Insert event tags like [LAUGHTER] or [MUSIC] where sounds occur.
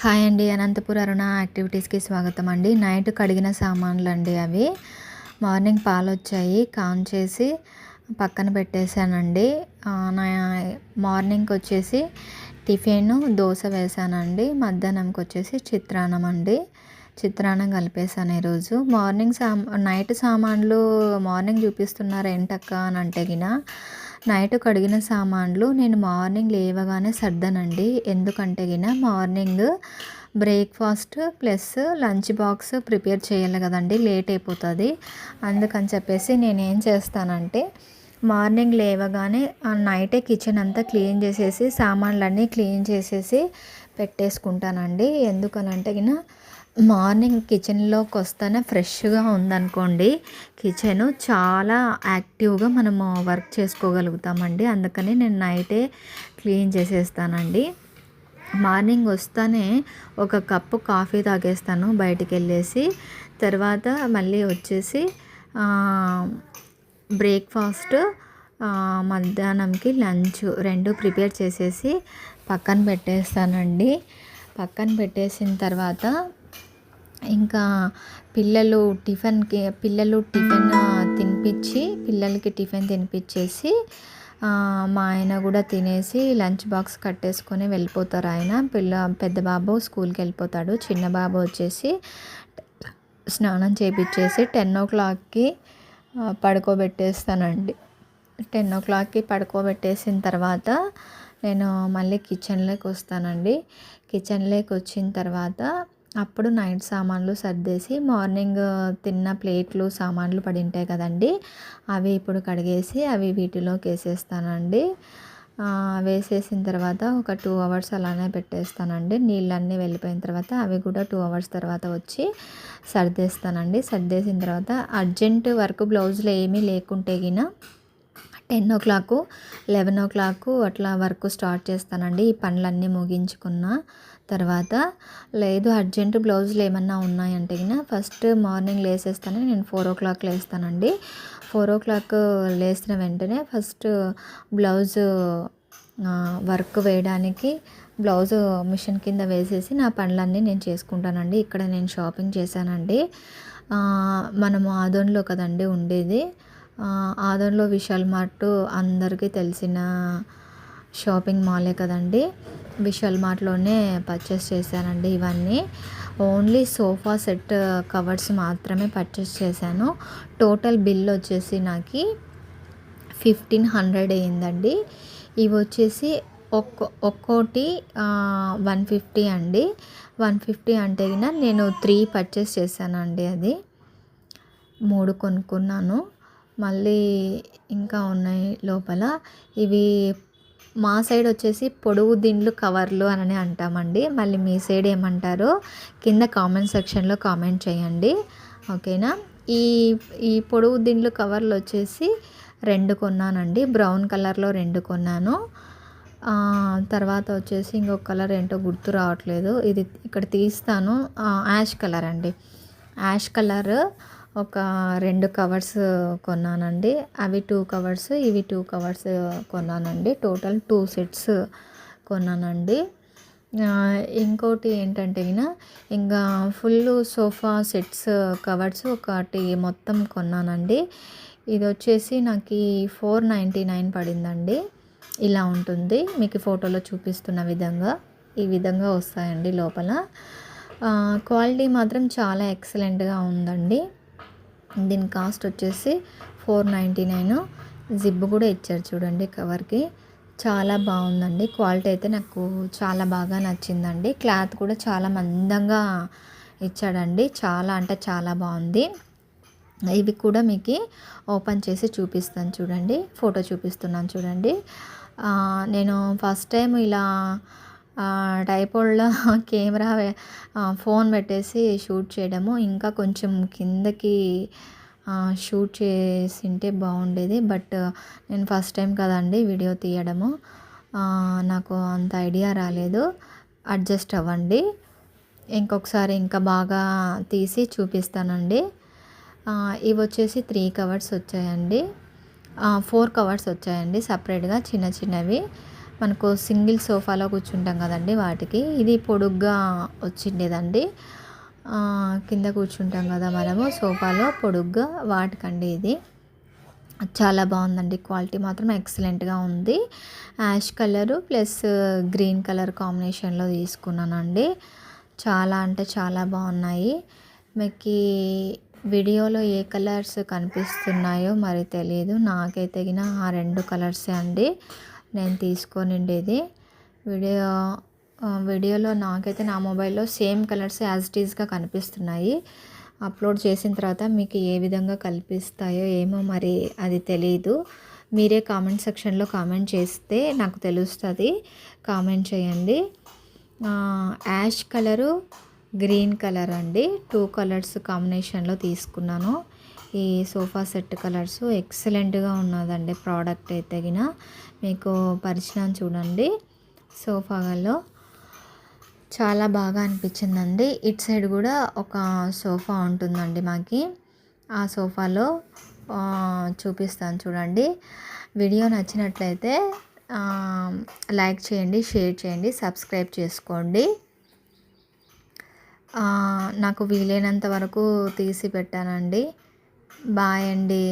Hi అండి అనంతపుర అరుణ యాక్టివిటీస్కి స్వాగతం అండి. నైట్ కడిగిన సామాన్లు అండి అవి. మార్నింగ్ పాలు వచ్చాయి కాన్ చేసి పక్కన పెట్టేశానండి. నా మార్నింగ్కి వచ్చేసి టిఫిన్ దోశ వేశానండి. మధ్యాహ్నంకి వచ్చేసి చిత్రాన్నం అండి. చిత్రాన్నం కలిపేసాను ఈరోజు. మార్నింగ్ సా నైట్ సామాన్లు మార్నింగ్ చూపిస్తున్నారు ఏంటక్క అని అంటే గిన నైట్ కడిగిన సామాన్లు నేను మార్నింగ్ లేవగానే సర్దానండి. ఎందుకంటే గిన morning breakfast plus lunch box prepare చేయాలి కదండి లేట్ అయిపోతుంది. అందుకని చెప్పేసి నేనేం చేస్తానంటే మార్నింగ్ లేవగానే నైటే కిచెన్ అంతా క్లీన్ చేసేసి సామాన్లన్నీ క్లీన్ చేసేసి పెట్టేసుకుంటానండి. ఎందుకనంటే గిన మార్నింగ్ కిచెన్లోకి వస్తేనే ఫ్రెష్గా ఉందనుకోండి. కిచెన్ చాలా యాక్టివ్గా మనము వర్క్ చేసుకోగలుగుతామండి. అందుకని నేను నైటే క్లీన్ చేసేస్తానండి. మార్నింగ్ వస్తానే ఒక కప్పు కాఫీ తాగేస్తాను బయటికి వెళ్ళేసి తర్వాత మళ్ళీ వచ్చేసి బ్రేక్ఫాస్ట్ మధ్యాహ్నంకి లంచ్ రెండు ప్రిపేర్ చేసేసి పక్కన పెట్టేస్తానండి. పక్కన పెట్టేసిన తర్వాత ఇంకా పిల్లలు టిఫిన్కి పిల్లలు టిఫిన్ తినిపించి పిల్లలకి టిఫిన్ తినిపించేసి మా ఆయన కూడా తినేసి లంచ్ బాక్స్ కట్టేసుకొని వెళ్ళిపోతారు ఆయన. పిల్ల పెద్ద బాబు స్కూల్కి వెళ్ళిపోతాడు. చిన్న బాబు వచ్చేసి స్నానం చేపించేసి టెన్ ఓ క్లాక్కి పడుకోబెట్టేస్తానండి. టెన్ ఓ క్లాక్కి పడుకోబెట్టేసిన తర్వాత నేను మళ్ళీ కిచెన్లోకి వస్తానండి. కిచెన్లోకి వచ్చిన తర్వాత అప్పుడు నైట్ సామాన్లు సర్దేసి మార్నింగ్ తిన్న ప్లేట్లు సామాన్లు పడి ఉంటాయి కదండి. అవి ఇప్పుడు కడిగేసి అవి వీటిలోకి వేసేస్తానండి. వేసేసిన తర్వాత ఒక టూ అవర్స్ అలానే పెట్టేస్తానండి. నీళ్ళన్నీ వెళ్ళిపోయిన తర్వాత అవి కూడా టూ అవర్స్ తర్వాత వచ్చి సర్దేస్తానండి. సర్దేసిన తర్వాత అర్జెంట్ వర్క్ బ్లౌజులు ఏమీ లేకుంటే గిన ten o'clock eleven o'clock అట్లా వర్క్ స్టార్ట్ చేస్తానండి. ఈ పనులన్నీ ముగించుకున్న తర్వాత లేదు అర్జెంట్ బ్లౌజులు ఏమన్నా ఉన్నాయంటే ఫస్ట్ మార్నింగ్ లేసేస్తాను. నేను ఫోర్ ఓ క్లాక్ లేస్తానండి. ఫోర్ ఓ క్లాక్ లేచిన వెంటనే ఫస్ట్ బ్లౌజ్ వర్క్ వేయడానికి బ్లౌజ్ మిషన్ కింద వేసేసి నా పనులన్నీ నేను చేసుకుంటానండి. ఇక్కడ నేను షాపింగ్ చేశానండి. మనము ఆదోన్లో కదండి ఉండేది. ఆదోన్లో విశాల్ మార్ట్ అందరికీ తెలిసిన షాపింగ్ మాలే కదండి. విశాల్ మార్ట్లోనే పర్చేస్ చేశానండి ఇవన్నీ. ఓన్లీ సోఫా సెట్ కవర్స్ మాత్రమే పర్చేస్ చేశాను. టోటల్ బిల్ వచ్చేసి నాకు ఫిఫ్టీన్ హండ్రెడ్ అయిందండి ఇవి వచ్చేసి ఒక్కో ఒక్కోటి వన్ ఫిఫ్టీ అండి. వన్ ఫిఫ్టీ అంటే నేను త్రీ పర్చేస్ చేశానండి అది. మూడు కొనుక్కున్నాను. మళ్ళీ ఇంకా ఉన్నాయి లోపల. ఇవి మా సైడ్ వచ్చేసి పొడుగు దిండ్లు కవర్లు అని అంటామండి. మళ్ళీ మీ సైడ్ ఏమంటారో కింద కామెంట్ సెక్షన్లో కామెంట్ చేయండి. ఓకేనా? ఈ ఈ పొడుగు దిండ్లు కవర్లు వచ్చేసి రెండు కొన్నానండి. బ్రౌన్ కలర్లో రెండు కొన్నాను. తర్వాత వచ్చేసి ఇంకొక కలర్ ఏంటో గుర్తు రావట్లేదు. ఇది ఇక్కడ తీస్తాను. యాష్ కలర్ అండి. యాష్ కలర్ ఒక రెండు కవర్స్ కొన్నానండి. అవి టూ కవర్స్ ఇవి టూ కవర్స్ కొన్నానండి. టోటల్ టూ సెట్స్ కొన్నానండి. ఇంకోటి ఏంటంటే ఇంకా ఫుల్ సోఫా సెట్స్ కవర్స్ ఒకటి మొత్తం కొన్నానండి. ఇది వచ్చేసి నాకు ఫోర్ నైంటీ నైన్ పడిందండి. ఇలా ఉంటుంది. మీకు ఫోటోలో చూపిస్తున్న విధంగా ఈ విధంగా వస్తాయండి లోపల. క్వాలిటీ మాత్రం చాలా ఎక్సలెంట్గా ఉందండి. దీని కాస్ట్ వచ్చేసి ఫోర్ నైంటీ నైన్. జిప్ కూడా ఇచ్చారు చూడండి కవర్కి. చాలా బాగుందండి. క్వాలిటీ అయితే నాకు చాలా బాగా నచ్చిందండి. క్లాత్ కూడా చాలా మందంగా ఇచ్చాడండి. చాలా అంటే చాలా బాగుంది. ఇవి కూడా మీకు ఓపెన్ చేసి చూపిస్తాను చూడండి. ఫోటో చూపిస్తున్నాను చూడండి. నేను ఫస్ట్ టైం ఇలా టైపోడ్లో [LAUGHS] కెమెరా ఫోన్ పెట్టేసి షూట్ చేయడము. ఇంకా కొంచెం కిందకి షూట్ చేసింటే బాగుండేది. బట్ నేను ఫస్ట్ టైం కదండి వీడియో తీయడము. నాకు అంత ఐడియా రాలేదు. అడ్జస్ట్ అవ్వండి. ఇంకొకసారి ఇంకా బాగా తీసి చూపిస్తానండి. ఇవి వచ్చేసి త్రీ కవర్స్ వచ్చాయండి. ఫోర్ కవర్స్ వచ్చాయండి సపరేట్గా చిన్న చిన్నవి. మనకు సింగిల్ సోఫాలో కూర్చుంటాం కదండి వాటికి. ఇది పొడుగ్గా వచ్చిండేదండి. కింద కూర్చుంటాం కదా మనము సోఫాలో పొడుగ్గా వాటికండి ఇది. చాలా బాగుందండి క్వాలిటీ మాత్రం ఎక్సలెంట్గా ఉంది. Ash colour plus green colour కాంబినేషన్లో తీసుకున్నానండి. చాలా అంటే చాలా బాగున్నాయి. మీకు వీడియోలో ఏ కలర్స్ కనిపిస్తున్నాయో మరి తెలియదు నాకైతే తగిన ఆ రెండు కలర్సే అండి. నేను తీసుకొనిండేది. వీడియో వీడియోలో నాకైతే నా మొబైల్లో సేమ్ కలర్స్ యాజ్ ఇట్ కనిపిస్తున్నాయి. అప్లోడ్ చేసిన తర్వాత మీకు ఏ విధంగా కల్పిస్తాయో ఏమో మరి అది తెలియదు మీరే కామెంట్ సెక్షన్లో కామెంట్ చేస్తే నాకు తెలుస్తుంది. కామెంట్ చేయండి. యాష్ కలరు గ్రీన్ కలర్ అండి. టూ కలర్స్ కాంబినేషన్లో తీసుకున్నాను. ఈ సోఫా సెట్ కలర్స్ ఎక్సలెంట్గా ఉన్నదండి. ప్రోడక్ట్ అయితే తగిన మీకు పరిచయం చూడండి. సోఫాలో చాలా బాగా అనిపించిందండి. ఇటు సైడ్ కూడా ఒక సోఫా ఉంటుందండి మాకి. ఆ సోఫాలో చూపిస్తాను చూడండి. వీడియో నచ్చినట్లయితే లైక్ చేయండి షేర్ చేయండి సబ్స్క్రైబ్ చేసుకోండి. నాకు వీలైనంత వరకు తీసి పెట్టానండి. బాయ్ అండి.